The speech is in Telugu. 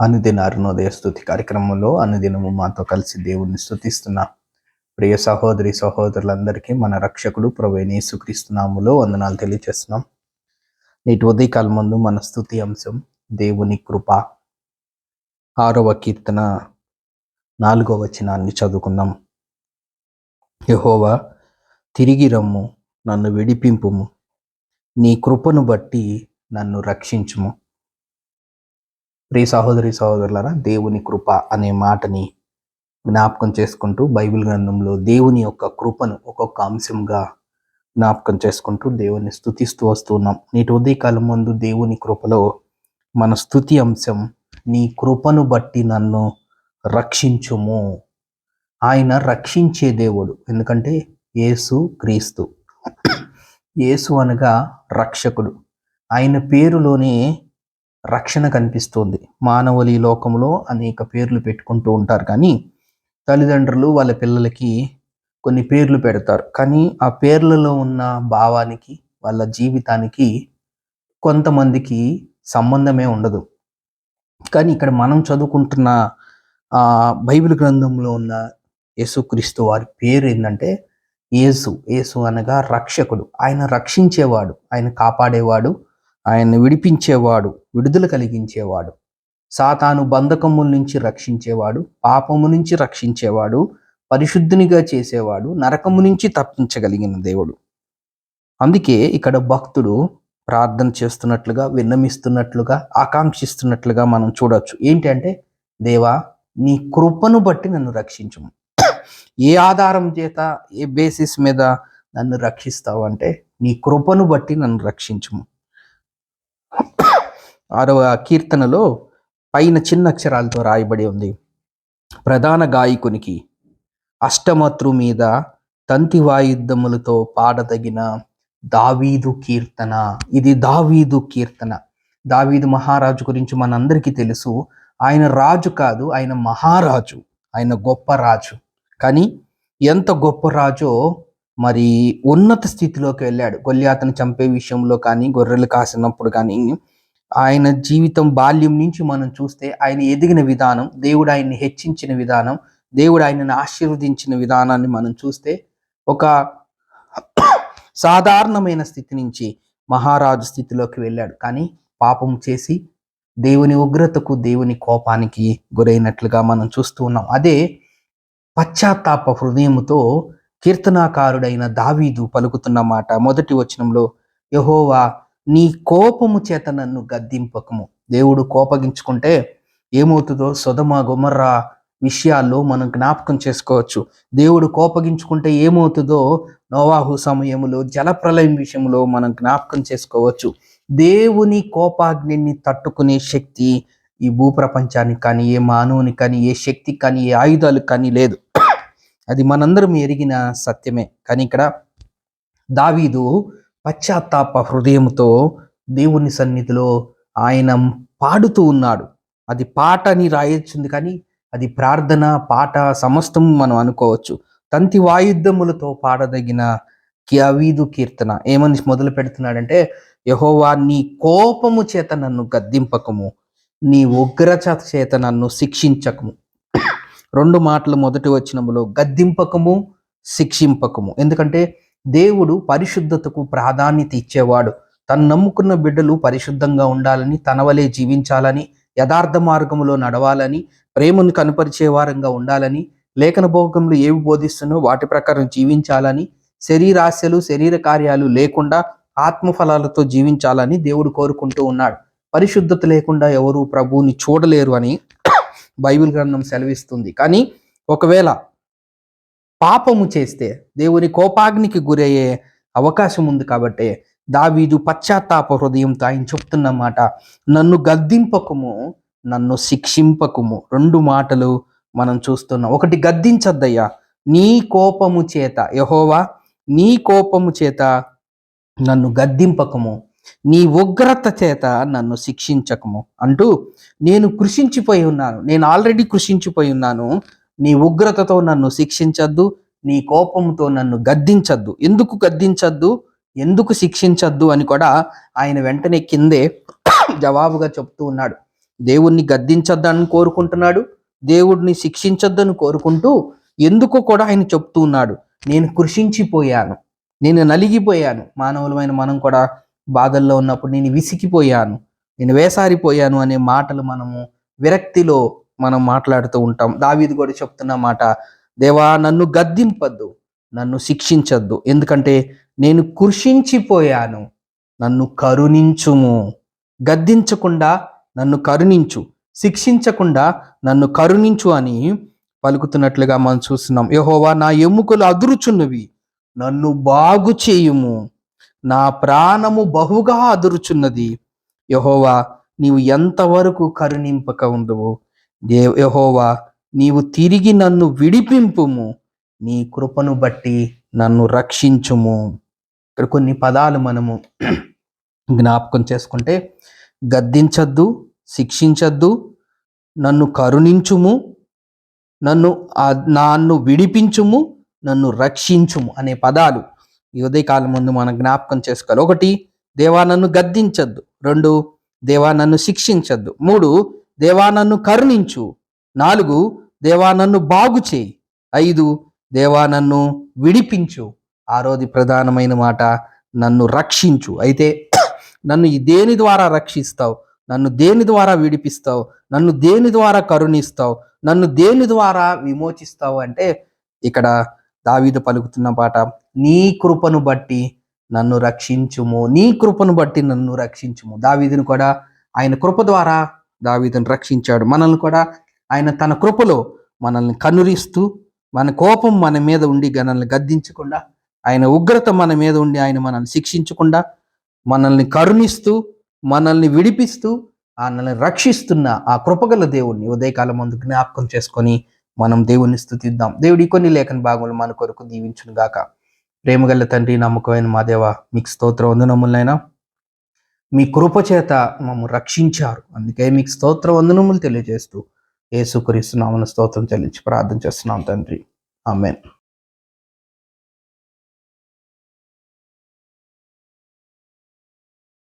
అనుదిన అరుణోదయ స్థుతి కార్యక్రమంలో అనుదినము మాతో కలిసి దేవుణ్ణి స్థుతిస్తున్నా ప్రియ సహోదరి సహోదరులందరికీ మన రక్షకుడు ప్రవేణి సుక్రీస్తునాములో వందనాలు తెలియజేస్తున్నాం నేటి ఉదయకాలం ముందు మన స్థుతి అంశం దేవుని కృప. ఆరవ కీర్తన నాలుగవ వచనాన్ని చదువుకుందాం. యహోవా తిరిగి రమ్ము నన్ను విడిపింపుము. నీ కృపను బట్టి నన్ను రక్షించుము. ప్రియ సహోదరి సహోదరులారా దేవుని కృప అనే మాటని జ్ఞాపకం చేసుకుంటూ బైబిల్ గ్రంథంలో దేవుని యొక్క కృపను ఒక్కొక్క అంశంగా జ్ఞాపకం చేసుకుంటూ దేవుని స్థుతిస్తూ వస్తున్నాం. నేటి ఉదయకాలం ముందు దేవుని కృపలో మన స్థుతి అంశం నీ కృపను బట్టి నన్ను రక్షించుము. ఆయన రక్షించే దేవుడు. ఎందుకంటే యేసు క్రీస్తు. యేసు అనగా రక్షకుడు. ఆయన పేరులోనే రక్షణ కనిపిస్తుంది. మానవులు ఈ లోకంలో అనేక పేర్లు పెట్టుకుంటూ ఉంటారు. కానీ తల్లిదండ్రులు వాళ్ళ పిల్లలకి కొన్ని పేర్లు పెడతారు. కానీ ఆ పేర్లలో ఉన్న భావానికి వాళ్ళ జీవితానికి కొంతమందికి సంబంధమే ఉండదు. కానీ ఇక్కడ మనం చదువుకుంటున్న ఆ బైబిల్ గ్రంథంలో ఉన్న యేసుక్రీస్తు వారి పేరు ఏంటంటే యేసు. యేసు అనగా రక్షకుడు. ఆయన రక్షించేవాడు. ఆయన కాపాడేవాడు. ఆయన్ని విడిపించేవాడు విడుదల కలిగించేవాడు. సాతాను బంధకముల నుంచి రక్షించేవాడు పాపము నుంచి రక్షించేవాడు పరిశుద్ధునిగా చేసేవాడు నరకము నుంచి తప్పించగలిగిన దేవుడు. అందుకే ఇక్కడ భక్తుడు ప్రార్థన చేస్తున్నట్లుగా విన్నమిస్తున్నట్లుగా ఆకాంక్షిస్తున్నట్లుగా మనం చూడవచ్చు ఏంటంటే దేవా నీ కృపను బట్టి నన్ను రక్షించము. ఏ ఆధారం చేత ఏ బేసిస్ మీద నన్ను రక్షిస్తావు అంటే నీ కృపను బట్టి నన్ను రక్షించము. ఆరవ కీర్తనలో పైన చిన్న అక్షరాలతో రాయబడి ఉంది. ప్రధాన గాయకునికి అష్టమత్రు మీద తంతి వాయిద్యములతో పాడదగిన దావీదు కీర్తన. ఇది దావీదు కీర్తన. దావీదు మహారాజు గురించి మనందరికీ తెలుసు. ఆయన రాజు కాదు ఆయన మహారాజు. ఆయన గొప్ప రాజు. కానీ ఎంత గొప్ప రాజో మరి ఉన్నత స్థితిలోకి వెళ్ళాడు. గొల్యాతను చంపే విషయంలో కానీ గొర్రెలు కాసినప్పుడు కానీ ఆయన జీవితం బాల్యం నుంచి మనం చూస్తే ఆయన ఎదిగిన విధానం దేవుడు ఆయన్ని హెచ్చించిన విధానం దేవుడు ఆయనను ఆశీర్వదించిన విధానాన్ని మనం చూస్తే ఒక సాధారణమైన స్థితి నుంచి మహారాజు స్థితిలోకి వెళ్ళాడు. కానీ పాపం చేసి దేవుని ఉగ్రతకు దేవుని కోపానికి గురైనట్లుగా మనం చూస్తూ ఉన్నాం. అదే పశ్చాత్తాప హృదయంతో కీర్తనాకారుడైన దావీదు పలుకుతున్న మాట. మొదటి వచనంలో యహోవా నీ కోపము చేత నన్ను గద్దింపకము. దేవుడు కోపగించుకుంటే ఏమవుతుందో సొదమ గుమర్రా విషయాల్లో మనం జ్ఞాపకం చేసుకోవచ్చు. దేవుడు కోపగించుకుంటే ఏమవుతుందో నోవాహు సమయంలో జలప్రలయం విషయంలో మనం జ్ఞాపకం చేసుకోవచ్చు. దేవుని కోపాగ్నిని తట్టుకునే శక్తి ఈ భూప్రపంచానికి కానీ ఏ మానవుని కానీ ఏ శక్తి కానీ ఏ ఆయుధాలు కానీ లేదు. అది మనందరం ఎరిగిన సత్యమే. కానీ ఇక్కడ దావీదు పశ్చాత్తాప హృదయంతో దేవుని సన్నిధిలో ఆయన పాడుతూ ఉన్నాడు. అది పాట అని రాయొచ్చుంది కానీ అది ప్రార్థన పాట సమస్తం మనం అనుకోవచ్చు. తంతి వాయుద్ధములతో పాడదగిన క్యవీదు కీర్తన ఏమని మొదలు పెడుతున్నాడంటే యహోవా నీ కోపము చేత నన్ను గద్దింపకము నీ ఉగ్రత చేత నన్ను శిక్షించకము. రెండు మాటలు మొదటి వచ్చినములో గద్దింపకము శిక్షింపకము. ఎందుకంటే దేవుడు పరిశుద్ధతకు ప్రాధాన్యత ఇచ్చేవాడు. తను నమ్ముకున్న బిడ్డలు పరిశుద్ధంగా ఉండాలని తనవలే జీవించాలని యథార్థ మార్గములో నడవాలని ప్రేమను కనపరిచే వారంగా ఉండాలని లేఖన భోగములు ఏవి బోధిస్తున్నో వాటి ప్రకారం జీవించాలని శరీరాశలు శరీర కార్యాలు లేకుండా ఆత్మఫలాలతో జీవించాలని దేవుడు కోరుకుంటూ ఉన్నాడు. పరిశుద్ధత లేకుండా ఎవరు ప్రభువుని చూడలేరు అని బైబిల్ గ్రంథం సెలవిస్తుంది. కానీ ఒకవేళ పాపము చేస్తే దేవుని కోపాగ్నికి గురయ్యే అవకాశం ఉంది కాబట్టి దావీదు పశ్చాత్తాప హృదయంతో ఆయన చెప్తున్న మాట నన్ను గద్దింపకము నన్ను శిక్షింపకము రెండు మాటలు మనం చూస్తున్నాం. ఒకటి గద్దించద్దయ్యా నీ కోపము చేత యహోవా నీ కోపము చేత నన్ను గద్దింపకము నీ ఉగ్రత చేత నన్ను శిక్షించకము అంటూ నేను కృషించిపోయి ఉన్నాను. నేను ఆల్రెడీ కృషించిపోయి ఉన్నాను. నీ ఉగ్రతతో నన్ను శిక్షించద్దు. నీ కోపంతో నన్ను గద్దించద్దు. ఎందుకు గద్దించద్దు? ఎందుకు శిక్షించద్దు అని కూడా ఆయన వెంటనే కిందే జవాబుగా చెప్తూ ఉన్నాడు. దేవుణ్ణి గద్దించద్దని కోరుకుంటున్నాడు. దేవుడిని శిక్షించొద్దని కోరుకుంటూ ఎందుకు కూడా ఆయన చెప్తూ ఉన్నాడు. నేను కృషించిపోయాను. నేను నలిగిపోయాను. మానవులమైన మనం కూడా బాధల్లో ఉన్నప్పుడు నేను విసిగిపోయాను. నేను వేసారిపోయాను అనే మాటలు మనము విరక్తిలో మనం మాట్లాడుతూ ఉంటాం. దావీది కూడా చెప్తున్న మాట దేవా నన్ను గద్దింపద్దు నన్ను శిక్షించద్దు. ఎందుకంటే నేను కృషించిపోయాను నన్ను కరుణించుము. గద్దించకుండా నన్ను కరుణించు శిక్షించకుండా నన్ను కరుణించు అని పలుకుతున్నట్లుగా మనం చూస్తున్నాం. యహోవా నా ఎముకలు అదురుచున్నవి నన్ను బాగు చేయుము. నా ప్రాణము బహుగా అదురుచున్నది. యహోవా నీవు ఎంతవరకు కరుణింపక ఉండవు? దే యహోవా నీవు తిరిగి నన్ను విడిపింపుము. నీ కృపను బట్టి నన్ను రక్షించుము. ఇక్కడ కొన్ని పదాలు మనము జ్ఞాపకం చేసుకుంటే గద్దించద్దు శిక్షించద్దు నన్ను కరుణించుము నన్ను నన్ను విడిపించుము నన్ను రక్షించుము అనే పదాలు. ఈ ఉదయకాలం ముందు మనం జ్ఞాపకం చేసుకోవాలి. ఒకటి దేవా నన్ను గద్దించద్దు. రెండు దేవా నన్ను శిక్షించద్దు. మూడు దేవా నన్ను కరుణించు. నాలుగు దేవా నన్ను బాగు చేయి. ఐదు దేవా నన్ను విడిపించు. ఆరోది ప్రధానమైన మాట నన్ను రక్షించు. అయితే నన్ను ఈ దేని ద్వారా రక్షిస్తావు? నన్ను దేని ద్వారా విడిపిస్తావు? నన్ను దేని ద్వారా కరుణిస్తావు? నన్ను దేని ద్వారా విమోచిస్తావు? అంటే ఇక్కడ దావీదు పలుకుతున్న పాట నీ కృపను బట్టి నన్ను రక్షించుము. నీ కృపను బట్టి నన్ను రక్షించుము. దావీదును కూడా ఆయన కృప ద్వారా దావీదును రక్షించాడు. మనల్ని కూడా ఆయన తన కృపలో మనల్ని కనురిస్తూ మన కోపం మన మీద ఉండి మనల్ని గద్దించకుండా ఆయన ఉగ్రత మన మీద ఉండి ఆయన మనల్ని శిక్షించకుండా మనల్ని కరుణిస్తూ మనల్ని విడిపిస్తూ మనల్ని రక్షిస్తున్న ఆ కృపగల దేవుణ్ణి ఉదయకాలం ముందు జ్ఞాపకం చేసుకొని మనం దేవుణ్ణి స్థుతిద్దాం. దేవుడి కొన్ని లేఖన భాగంలో మన కొరకు దీవించును గాక ప్రేమగల తండ్రి నమ్మకమైన మా దేవ మీకు స్తోత్ర వందనములైనా. మీ కృప చేత మమ్ము రక్షించారు. అందుకే మీకు స్తోత్ర వందనములు తెలియజేస్తూ ఏసుకరిస్తున్నామని స్తోత్రం చెల్లించి ప్రార్థన చేస్తున్నాం తండ్రి. ఆమెన్.